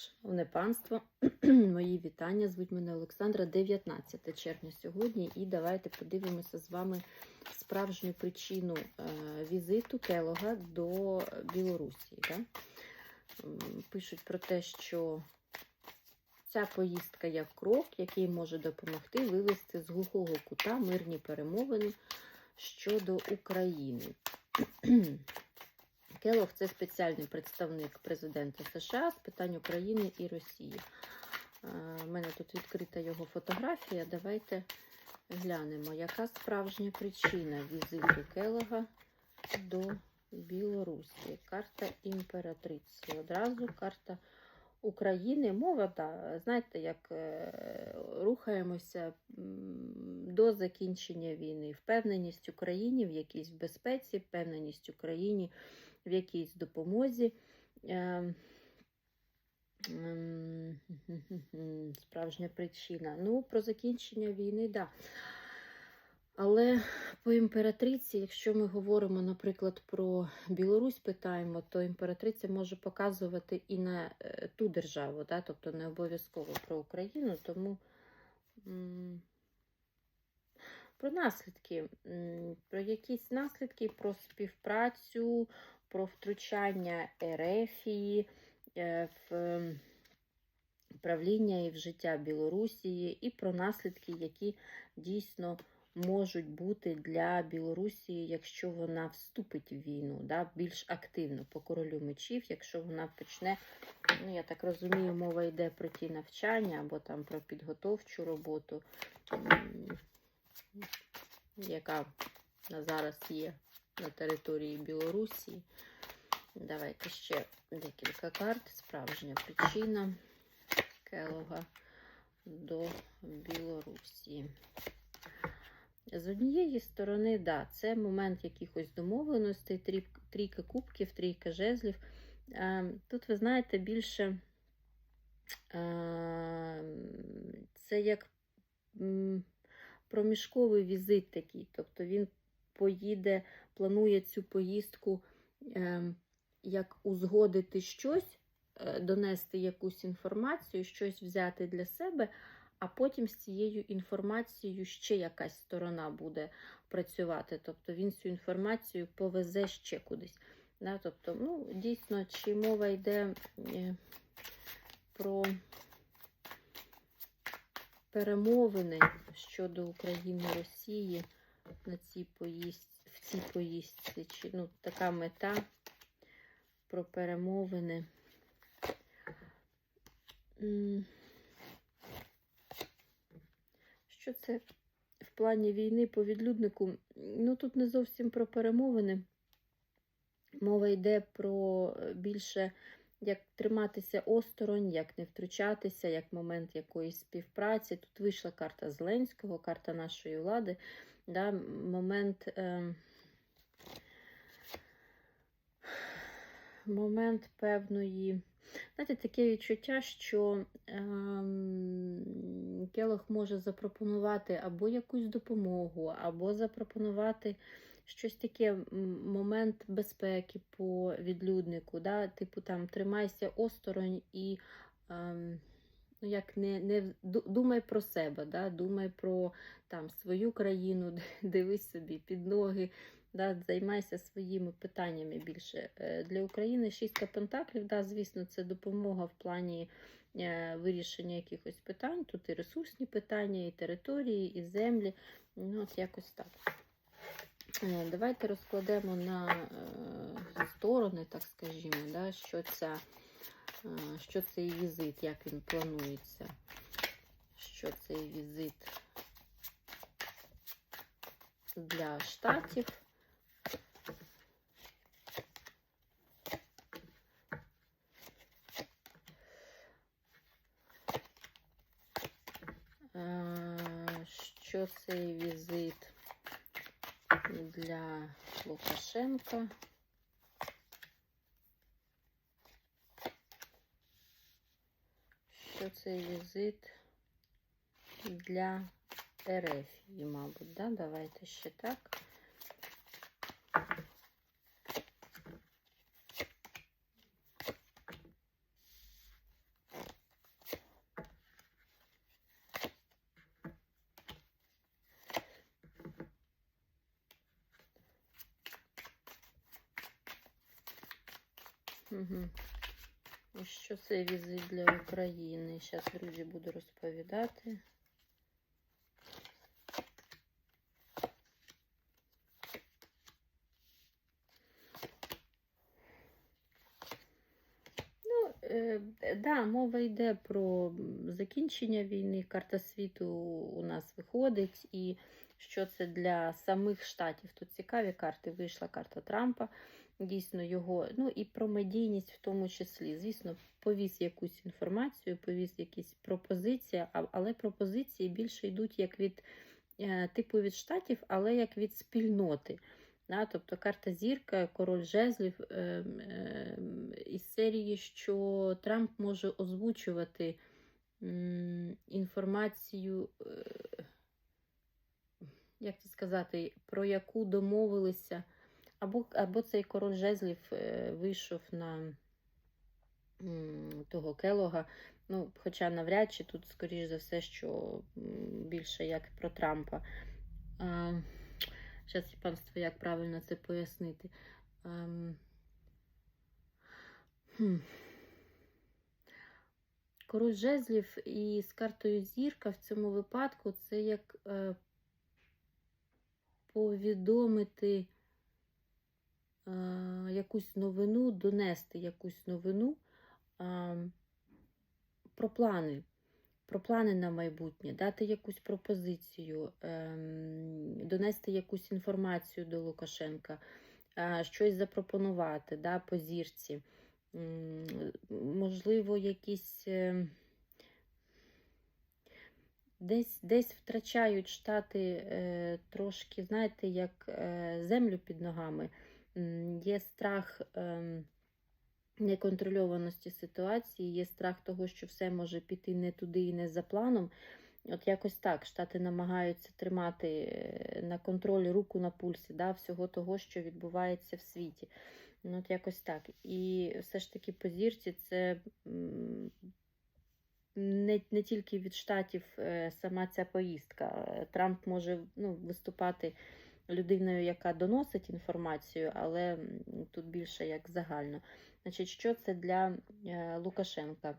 Шановне панство, мої вітання. Звуть мене Олександра, 19 червня сьогодні. І давайте подивимося з вами справжню причину е, візиту Келога до Білорусі. Да? Пишуть про те, що ця поїздка як крок, який може допомогти вивести з глухого кута мирні перемовини щодо України. Келог це спеціальний представник президента США з питань України і Росії. У мене тут відкрита його фотографія. Давайте глянемо, яка справжня причина візиту Келога до Білорусі. Карта імператриці. Одразу карта України. Мова, да, знаєте, як е, рухаємося до закінчення війни. Впевненість Україні в якійсь безпеці, впевненість Україні в якійсь допомозі. Е, ем, Справжня причина. Ну, про закінчення війни, так. Да. Але по імператриці, якщо ми говоримо, наприклад, про Білорусь питаємо, то імператриця може показувати і на е, ту державу, да? тобто не обов'язково про Україну, тому про наслідки, про якісь наслідки, про співпрацю, про втручання Ерефії е, в ем, правління і в життя Білорусі, і про наслідки, які дійсно можуть бути для Білорусі, якщо вона вступить в війну, да, більш активно по королю мечів, якщо вона почне, ну я так розумію, мова йде про ті навчання або там про підготовчу роботу, яка на зараз є на території Білорусі. Давайте ще декілька карт. Справжня причина Келога до Білорусі. З однієї сторони, да, це момент якихось домовленостей, трі- трійка кубків, трійка жезлів. Е, Тут, ви знаєте, більше е, це як проміжковий візит такий. Тобто він поїде, планує цю поїздку е, як узгодити щось, е, донести якусь інформацію, щось взяти для себе, а потім з цією інформацією ще якась сторона буде працювати. Тобто він цю інформацію повезе ще кудись. Да? Тобто, ну, дійсно, чи мова йде е, про перемовини щодо України Росії на цій поїздці, в цій поїздці, чи ну, така мета про перемовини. Що це в плані війни по відлюднику? Ну, тут не зовсім про перемовини. Мова йде про е, більше як триматися осторонь, як не втручатися, як момент якоїсь співпраці. Тут вийшла карта Зеленського, карта нашої влади. Да, момент, е, момент певної. Знаєте, таке відчуття, що ем, Келох може запропонувати або якусь допомогу, або запропонувати щось таке, момент безпеки по відлюднику. Да? Типу там тримайся осторонь і ем, ну, як не, не думай про себе, да? думай про там, свою країну, дивись собі під ноги. Да, займайся своїми питаннями більше. Е, Для України шістка пентаклів, да, звісно, це допомога в плані е, вирішення якихось питань. Тут і ресурсні питання, і території, і землі. Ну, от якось так. Е, Давайте розкладемо на сторони, так скажімо, да, що, ця, що цей візит, як він планується. Що цей візит для штатів. Е, Що цей візит для Лукашенка? Що цей візит для РФ, мабуть, да? Давайте ще так. Угу. І що це візит для України? Зараз, друзі, буду розповідати. Ну, е, да, мова йде про закінчення війни. Карта світу у нас виходить, і що це для самих штатів. Тут цікаві карти. Вийшла карта Трампа, дійсно його, ну і про медійність в тому числі. Звісно, повіз якусь інформацію, повіз якісь пропозиції, але пропозиції більше йдуть як від е, типу від штатів, але як від спільноти. Да, тобто карта зірка, король жезлів ем, ем, із серії, що Трамп може озвучувати м, інформацію, е, як це сказати, про яку домовилися, або, або цей король жезлів е, вийшов на того Келога. Ну, хоча навряд чи тут, скоріш за все, що більше як про Трампа. Зараз, панство, як правильно це пояснити. Ем, хм. Король жезлів і з картою зірка в цьому випадку це як е, повідомити якусь новину, донести якусь новину про плани. Про плани на майбутнє, дати якусь пропозицію, ем, донести якусь інформацію до Лукашенка, щось запропонувати да, по зірці. Можливо, якісь е, десь, десь втрачають штати е, трошки, знаєте, як е, землю під ногами. Є страх. ем, неконтрольованості ситуації, є страх того, що все може піти не туди і не за планом. От якось так Штати намагаються тримати е, на контролі руку на пульсі да, всього того, що відбувається в світі. Ну, от якось так. І все ж таки по зірці це не, не тільки від штатів е, сама ця поїздка. Трамп може ну, виступати людиною, яка доносить інформацію, але тут більше як загально. Значить, що це для е, Лукашенка?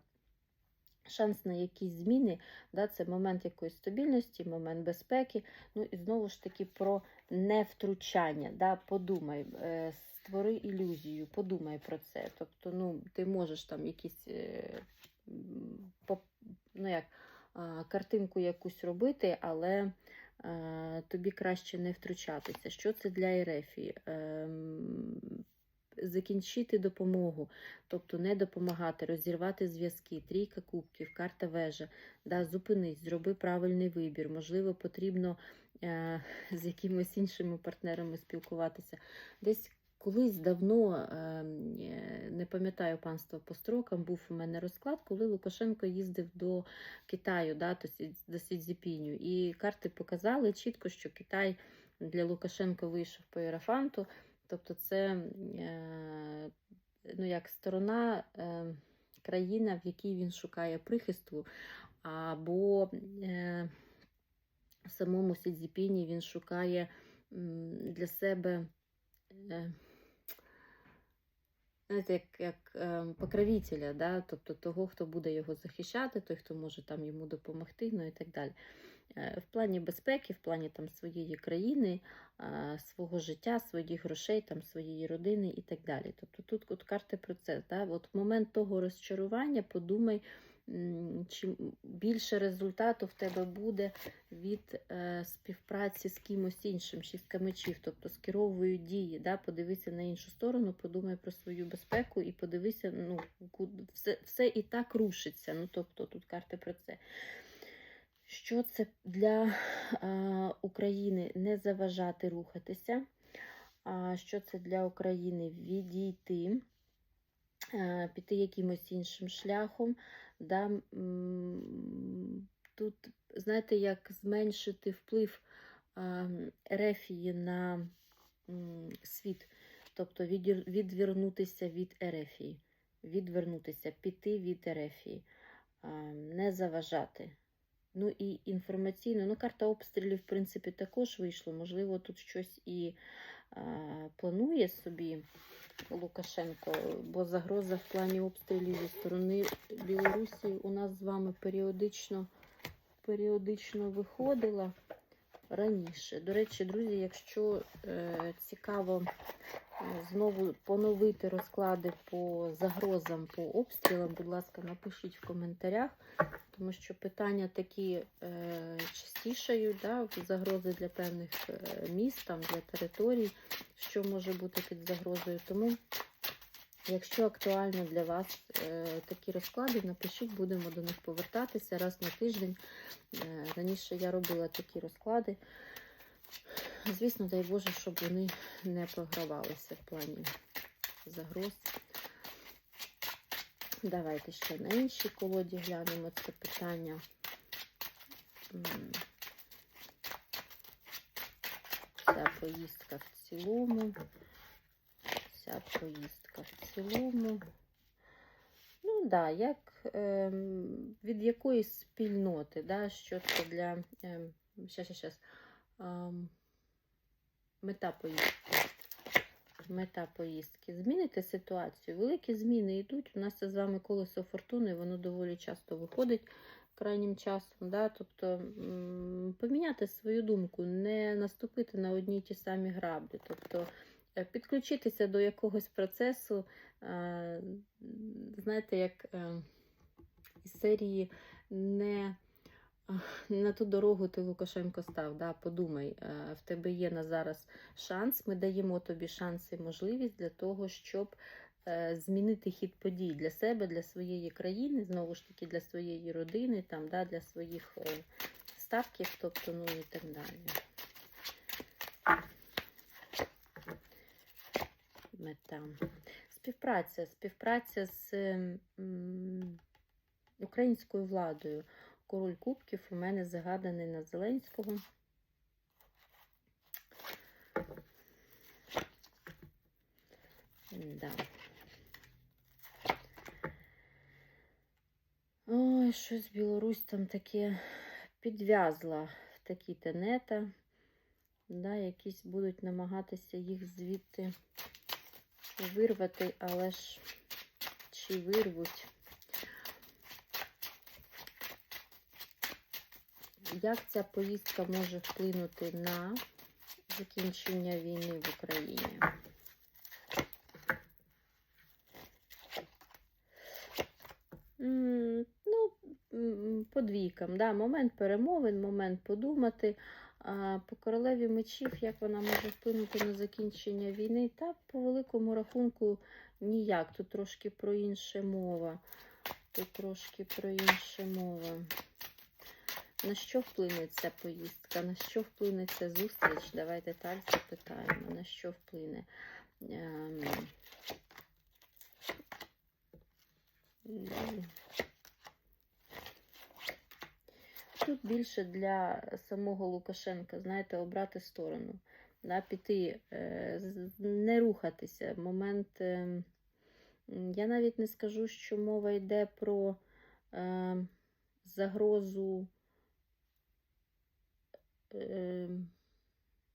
Шанс на якісь зміни, да, це момент якоїсь стабільності, момент безпеки. Ну і знову ж таки про невтручання. Да, Подумай, е, створи ілюзію, подумай про це. Тобто, ну, ти можеш там якісь е, ну, як, картинку якусь робити, але тобі краще не втручатися. Що це для Ерефії? Ем, закінчити допомогу, тобто не допомагати, розірвати зв'язки, трійка кубків, карта вежа, да, зупинись, зроби правильний вибір. Можливо, потрібно е, з якимось іншими партнерами спілкуватися. Десь колись давно, е, е, не пам'ятаю панство по строкам, був у мене розклад, коли Лукашенко їздив до Китаю, да, до Сі- Сідзіпіню. І карти показали чітко, що Китай для Лукашенка вийшов по Єрафанту. Тобто це е, ну, як сторона, е, країна, в якій він шукає прихисту, або е, в самому Сідзіпіні він шукає для себе. Знаєте, як, як е, покровителя, да? тобто того, хто буде його захищати, той, хто може там йому допомогти, ну і так далі. Е, В плані безпеки, в плані там своєї країни, е, свого життя, своїх грошей, там, своєї родини і так далі. Тобто тут от карти про це. Да? От момент того розчарування подумай, м, чи більше результату в тебе буде від е, співпраці з кимось іншим, шістка мечів, тобто скеровую дії. Да? Подивися на іншу сторону, подумай про свою безпеку і подивися, ну, все, все і так рушиться. Ну, тобто тут карти про це. Що це для а, України не заважати рухатися? А що це для України відійти, а, піти якимось іншим шляхом? Да? Тут, знаєте, як зменшити вплив Ерефії на світ, тобто відвернутися від Ерефії, відвернутися, піти від Ерефії, не заважати. Ну і інформаційно, ну карта обстрілів, в принципі, також вийшло. Можливо, тут щось і а, планує собі Лукашенко, бо загроза в плані обстрілів зі сторони Білорусі у нас з вами періодично, періодично виходила раніше. До речі, друзі, якщо е, цікаво знову поновити розклади по загрозам, по обстрілам, будь ласка, напишіть в коментарях, тому що питання такі е, частішають, да, загрози для певних е, міст, там, для територій, що може бути під загрозою. Тому, якщо актуально для вас е, такі розклади, напишіть, будемо до них повертатися раз на тиждень. Е, раніше я робила такі розклади. Звісно, дай Боже, щоб вони не програвалися в плані загроз. Давайте ще на іншій колоді глянемо це питання. Ця поїздка в цілому. Ця поїздка в цілому. Ну, да, як ем, від якоїсь спільноти, да, що це для. Ем, щас, щас, щас. Мета поїздки. Мета поїздки. Змінити ситуацію. Великі зміни йдуть. У нас це з вами колесо фортуни, воно доволі часто виходить крайнім часом. Да? Тобто поміняти свою думку, не наступити на одні й ті самі граблі. Тобто е, підключитися до якогось процесу, знаєте, як е, із серії не на ту дорогу ти Лукашенко став. Да? Подумай, е, в тебе є на зараз шанс. Ми даємо тобі шанс і можливість для того, щоб е, змінити хід подій для себе, для своєї країни, знову ж таки, для своєї родини, там, да, для своїх е, статків, тобто, ну і так далі. Мета. Співпраця, співпраця з м, українською владою. Король кубків у мене загаданий на Зеленського. Да. Ой, щось Білорусь там таке підв'язла в такі тенета. Да, якісь будуть намагатися їх звідти вирвати, але ж чи вирвуть. Як ця поїздка може вплинути на закінчення війни в Україні? Ну, по двійкам, да, момент перемовин, момент подумати. А по королеві мечів, як вона може вплинути на закінчення війни? Та по великому рахунку ніяк. Тут трошки про інше мова. Тут трошки про інше мова. На що вплине ця поїздка? На що вплине ця зустріч? Давайте так запитаємо. На що вплине? Ем. Тут більше для самого Лукашенка, знаєте, обрати сторону, да, піти, е, не рухатися. Момент, е, я навіть не скажу, що мова йде про е, загрозу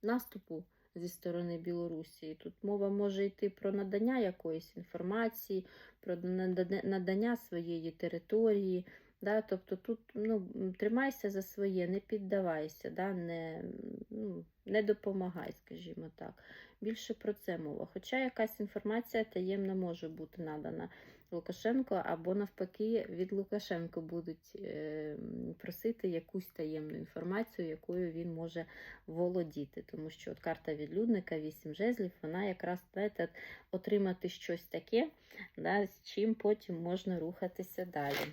наступу зі сторони Білорусі. Тут мова може йти про надання якоїсь інформації, про надання- своєї території. Да? Тобто тут ну, тримайся за своє, не піддавайся, да? не, ну, не допомагай, скажімо так. Більше про це мова. Хоча якась інформація таємна може бути надана Лукашенко, або навпаки, від Лукашенко будуть е, просити якусь таємну інформацію, якою він може володіти. Тому що от карта відлюдника, вісім жезлів, вона якраз знаєте, отримати щось таке, да, з чим потім можна рухатися далі.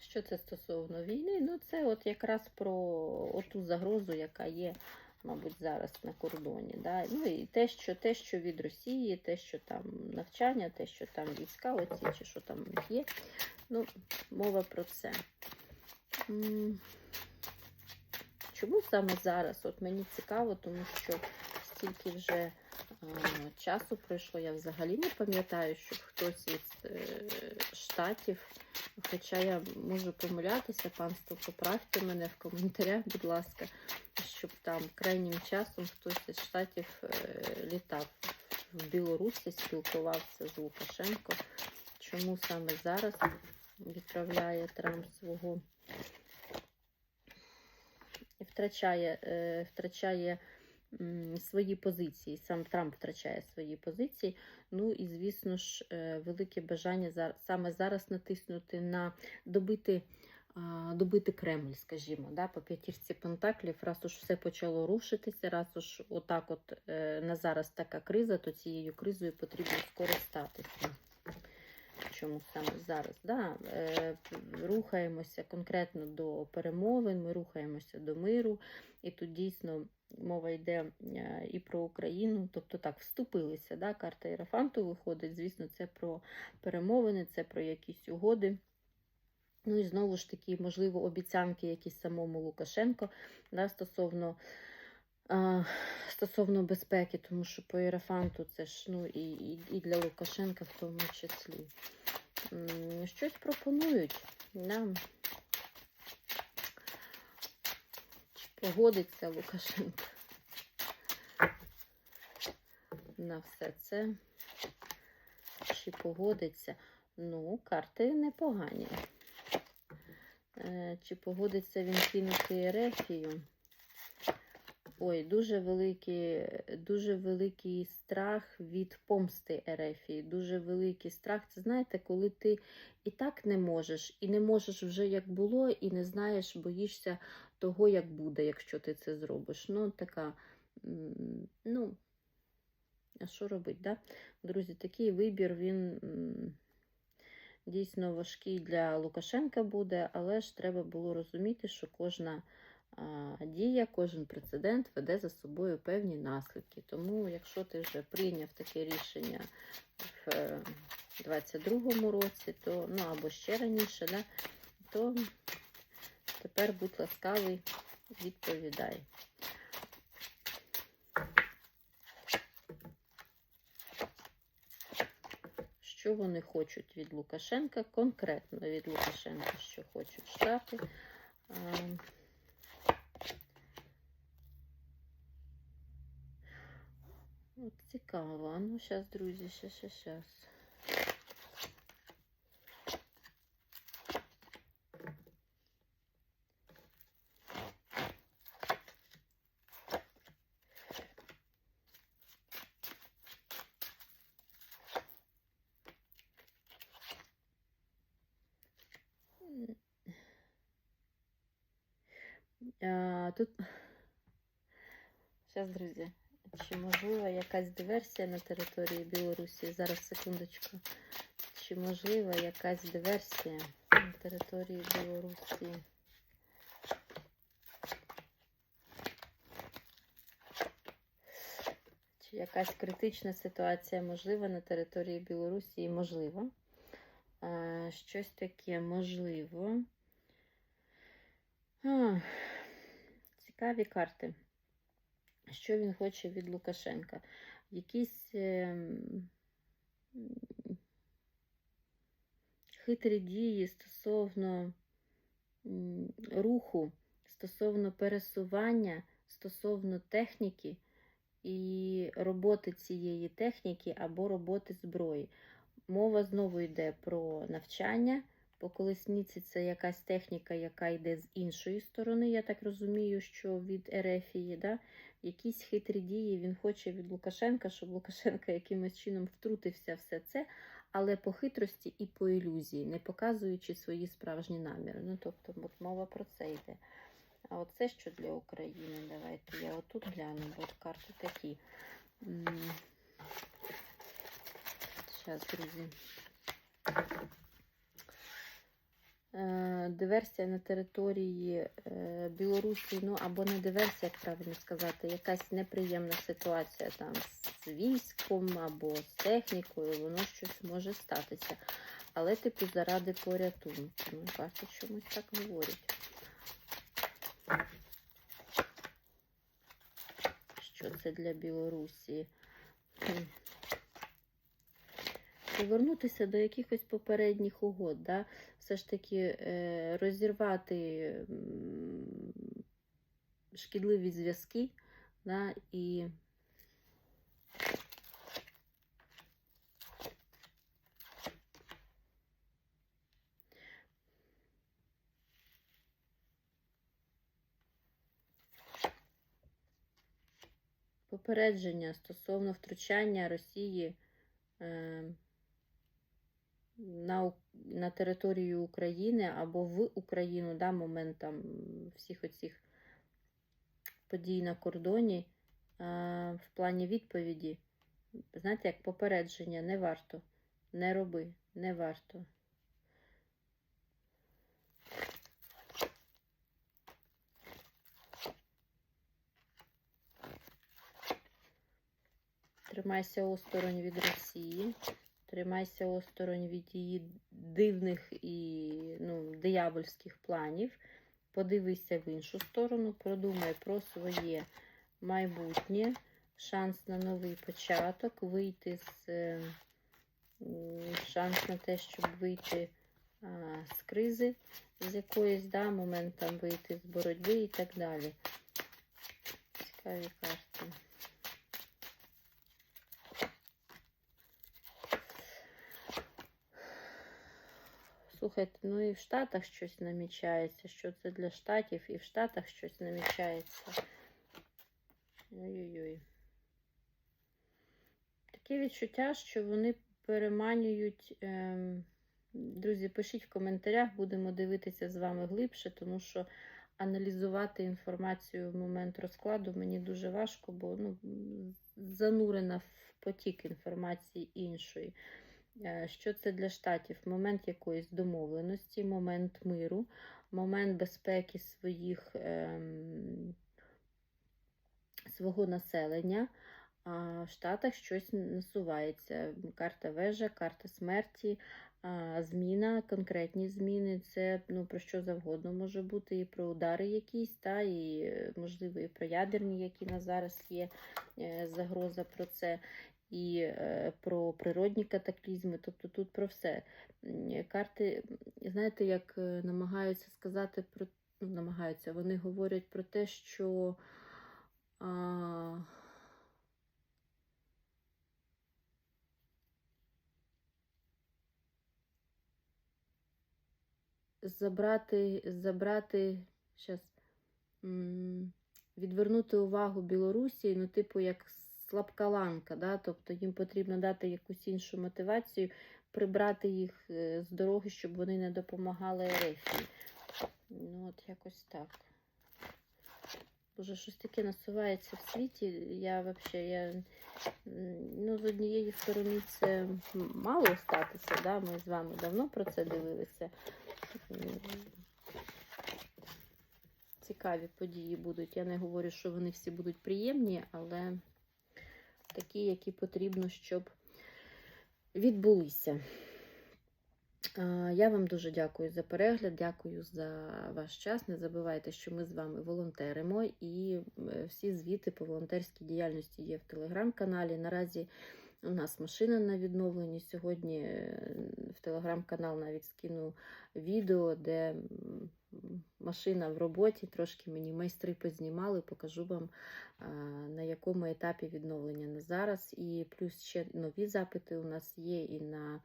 Що це стосовно війни? Ну, це от якраз про оту загрозу, яка є, мабуть, зараз на кордоні. Да? Ну і те, що те, що від Росії, те, що там навчання, те, що там війська, оці, чи що там є. Ну, мова про це. Чому саме зараз? От мені цікаво, тому що стільки вже часу пройшло, я взагалі не пам'ятаю, щоб хтось із е, штатів, хоча я можу помилятися, панство, поправте мене в коментарях, будь ласка, щоб там крайнім часом хтось із штатів е, літав в Білорусі спілкувався з Лукашенко. Чому саме зараз відправляє Трамп свого втрачає, е, втрачає свої позиції. Сам Трамп втрачає свої позиції. Ну і, звісно ж, е, велике бажання саме зараз натиснути на добити. Добити Кремль, скажімо, да, по п'ятірці пентаклів, раз уж все почало рушитися, раз уж отак от е, на зараз така криза, то цією кризою потрібно скористатися. Чому саме зараз? Да, е, рухаємося конкретно до перемовин, ми рухаємося до миру, і тут дійсно мова йде е, і про Україну, тобто так, вступилися. Да, карта Ірафанту виходить. Звісно, це про перемовини, це про якісь угоди. Ну і знову ж таки, можливо, обіцянки якісь самому Лукашенко да, стосовно, а, стосовно безпеки, тому що по Ірафанту це ж ну, і, і, і для Лукашенка в тому числі. Щось пропонують. Да. Чи погодиться Лукашенко на все це? Чи погодиться? Ну, карти непогані. Е, Чи погодиться він кинути Ерефію? Ой, дуже великий, дуже великий страх від помсти Ерефії. Дуже великий страх. Це знаєте, коли ти і так не можеш, і не можеш вже як було, і не знаєш, боїшся того, як буде, якщо ти це зробиш. Ну, така, ну, а що робити, да? Друзі, такий вибір, він. Дійсно важкий для Лукашенка буде, але ж треба було розуміти, що кожна дія, кожен прецедент веде за собою певні наслідки. Тому, якщо ти вже прийняв таке рішення в е, 22-му році, то ну або ще раніше, да, то тепер будь ласкавий, відповідай. Що вони хочуть від Лукашенка, конкретно від Лукашенка, що хочуть штати. А, От цікаво. Ну, зараз, друзі, ще, ще, зараз. А, тут зараз, друзі, чи можлива якась диверсія на території Білорусі? Зараз секундочку. Чи можлива якась диверсія на території Білорусі? Чи якась критична ситуація можлива на території Білорусі? Можливо. А, щось таке можливо. А, цікаві карти. Що він хоче від Лукашенка? Якісь ем, хитрі дії стосовно руху, стосовно пересування, стосовно техніки і роботи цієї техніки або роботи зброї. Мова знову йде про навчання. По колесниці це якась техніка, яка йде з іншої сторони. Я так розумію, що від Ерефії, да? якісь хитрі дії він хоче від Лукашенка, щоб Лукашенка якимось чином втрутився все це, але по хитрості і по ілюзії, не показуючи свої справжні наміри. Ну, тобто, от мова про це йде. А оце що для України? Давайте я отут гляну, бо карти такі. Зараз, друзі. Е, Диверсія на території е, Білорусі, ну або не диверсія, як правильно сказати, якась неприємна ситуація там з військом або з технікою, воно щось може статися. Але, типу, заради порятунку. Ну, карти чомусь так говорять. Що це для Білорусі? повернутися до якихось попередніх угод, да? все ж таки е, розірвати шкідливі зв'язки да? і Попередження стосовно втручання Росії. Е на, на територію України або в Україну, да, момент там всіх оцих подій на кордоні в плані відповіді. Знаєте, як попередження, не варто, не роби, не варто. Тримайся осторонь від Росії, тримайся осторонь від її дивних і ну, диявольських планів. Подивися в іншу сторону, продумай про своє майбутнє, шанс на новий початок, вийти з е, шанс на те, щоб вийти а, з кризи, з якоїсь да, моментом вийти з боротьби і так далі. Цікаві карти. Слухайте, ну і в Штатах щось намічається. Що це для Штатів? І в Штатах щось намічається. Ой-ой-ой. Таке відчуття, що вони переманюють. Ем... Друзі, пишіть в коментарях, будемо дивитися з вами глибше, тому що аналізувати інформацію в момент розкладу мені дуже важко, бо ну, занурена в потік інформації іншої. Е, Що це для штатів? Момент якоїсь домовленості, момент миру, момент безпеки своїх, ем, свого населення. А в Штатах щось насувається. Карта вежа, карта смерті, зміна, конкретні зміни. Це ну, про що завгодно може бути, і про удари якісь, та, і, можливо, і про ядерні, які на зараз є е, загроза про це і е, про природні катаклізми, тобто тут про все. Карти, знаєте, як е, намагаються сказати про ну, намагаються, вони говорять про те, що а, забрати, забрати щас, м, відвернути увагу Білорусі, ну, типу, як слабка ланка, да? тобто їм потрібно дати якусь іншу мотивацію, прибрати їх е, з дороги, щоб вони не допомагали Ерефії. Ну, от якось так. Боже, щось таке насувається в світі. Я взагалі, я, ну, з однієї сторони, це мало статися, да? ми з вами давно про це дивилися. Цікаві події будуть. Я не говорю, що вони всі будуть приємні, але такі, які потрібно, щоб відбулися. Я вам дуже дякую за перегляд, дякую за ваш час. Не забувайте, що ми з вами волонтеримо, і е, всі звіти по волонтерській діяльності є в телеграм-каналі. Наразі у нас машина на відновленні. Сьогодні е, в телеграм-канал навіть скину відео, де машина в роботі. Трошки мені майстри познімали, покажу вам на якому етапі відновлення на зараз. І плюс ще нові запити у нас є і на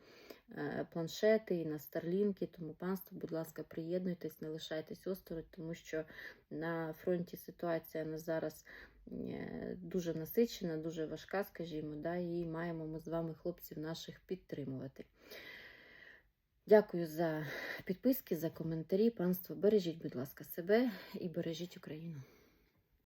е, планшети, і на старлінки. Тому, панство, будь ласка, приєднуйтесь, не лишайтесь осторонь, тому що на фронті ситуація на зараз е, дуже насичена, дуже важка, скажімо, да, і маємо ми з вами хлопців наших підтримувати. Дякую за підписки, за коментарі. Панство, бережіть, будь ласка, себе і бережіть Україну.